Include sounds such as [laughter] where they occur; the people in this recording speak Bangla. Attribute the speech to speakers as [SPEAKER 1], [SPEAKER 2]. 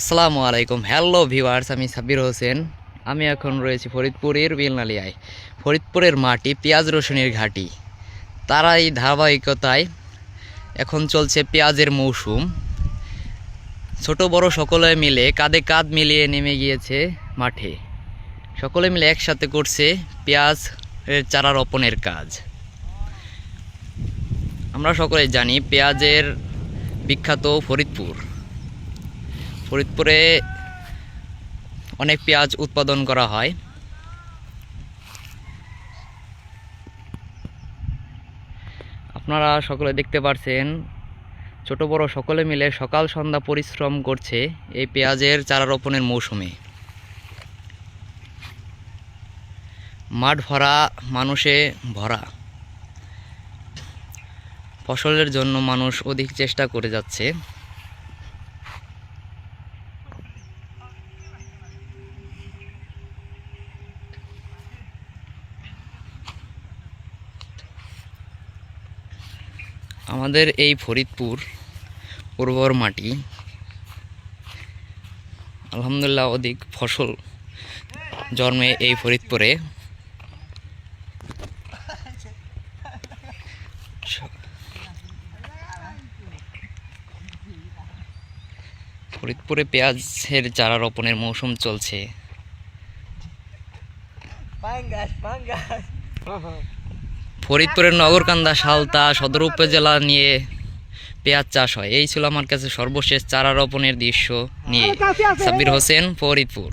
[SPEAKER 1] আসসালামু আলাইকুম। হ্যালো ভিউয়ার্স আমি সাব্বির হোসেন। আমি এখন রয়েছি ফরিদপুরের বিলনালিয়ায়। ফরিদপুরের মাটি পেঁয়াজ রসুনের ঘাটি। তারা এই ধারাবাহিকতায় এখন চলছে পেঁয়াজের মৌসুম। ছোট বড় সকলে মিলে, কাঁধে কাঁধ মিলিয়ে নেমে গিয়েছে মাঠে। সকলে মিলে একসাথে করছে পেঁয়াজ চারা রোপণের কাজ। আমরা সকলে জানি পেঁয়াজের বিখ্যাত ফরিদপুর। ফরিদপুরে অনেক পেঁয়াজ উৎপাদন করা হয়। আপনারা সকলে দেখতে পারছেন, ছোট বড় সকলে মিলে সকাল সন্ধ্যা পরিশ্রম করছে এই পেঁয়াজের চারা রোপণের মৌসুমে। মাঠ ভরা, মানুষে ভরা। ফসলের জন্য মানুষ অধিক চেষ্টা করে যাচ্ছে। আমাদের এই ফরিদপুর উর্বর মাটি আলহামদুলিল্লাহ অধিক ফসল জন্মে এই ফরিদপুরে ফরিদপুরে পেঁয়াজের চারা রোপণের মৌসুম চলছে. [laughs] ফরিদপুরের নগরকান্দা সালতা সদর উপজেলা নিয়ে পেঁয়াজ চাষ হয়। এই ছিল আমার কাছে সর্বশেষ চারা রোপণের দৃশ্য নিয়ে। সাব্বির হোসেন ফরিদপুর।